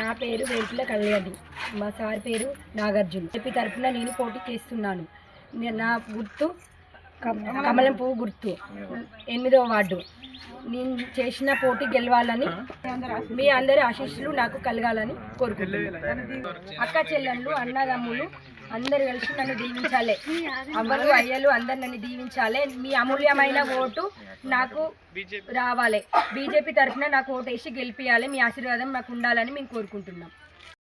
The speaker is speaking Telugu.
నా పేరు వేల్పుల కళ్యాణి. మా సార్ పేరు నాగార్జున. చెప్పి తరఫున నేను పోటీ చేస్తున్నాను. నా గుర్తు కమలం పువ్వు గుర్తు. ఎనిమిదవ వార్డు. నేను చేసిన పోటీ గెలవాలని మీ అందరి ఆశీస్సులు నాకు కలగాలని కోరుకుంటున్నాను. అక్క చెల్లెళ్ళు అన్నదమ్ములు అందరు కలిసి నన్ను దీవించాలి. అవ్వలు అయ్యలు అందరు నన్ను దీవించాలి. మీ అమూల్యమైన ఓటు నాకు రావాలి. బీజేపీ తరఫున నాకు ఓటు వేసి గెలిపించాలి మీ ఆశీర్వాదం నాకు ఉండాలని మేము కోరుకుంటున్నాం.